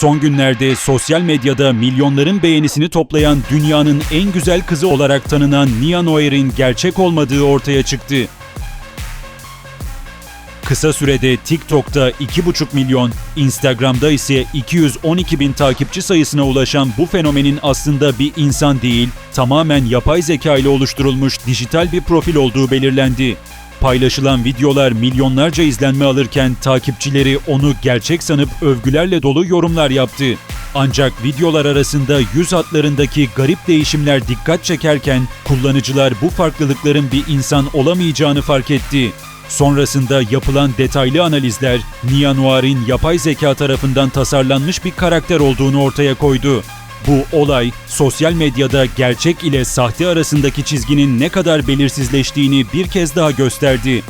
Son günlerde sosyal medyada milyonların beğenisini toplayan dünyanın en güzel kızı olarak tanınan Nia Noir'in gerçek olmadığı ortaya çıktı. Kısa sürede TikTok'ta 2,5 milyon, Instagram'da ise 212 bin takipçi sayısına ulaşan bu fenomenin aslında bir insan değil, tamamen yapay zeka ile oluşturulmuş dijital bir profil olduğu belirlendi. Paylaşılan videolar milyonlarca izlenme alırken takipçileri onu gerçek sanıp övgülerle dolu yorumlar yaptı. Ancak videolar arasında yüz hatlarındaki garip değişimler dikkat çekerken kullanıcılar bu farklılıkların bir insan olamayacağını fark etti. Sonrasında yapılan detaylı analizler Nia Noir'in yapay zeka tarafından tasarlanmış bir karakter olduğunu ortaya koydu. Bu olay sosyal medyada gerçek ile sahte arasındaki çizginin ne kadar belirsizleştiğini bir kez daha gösterdi.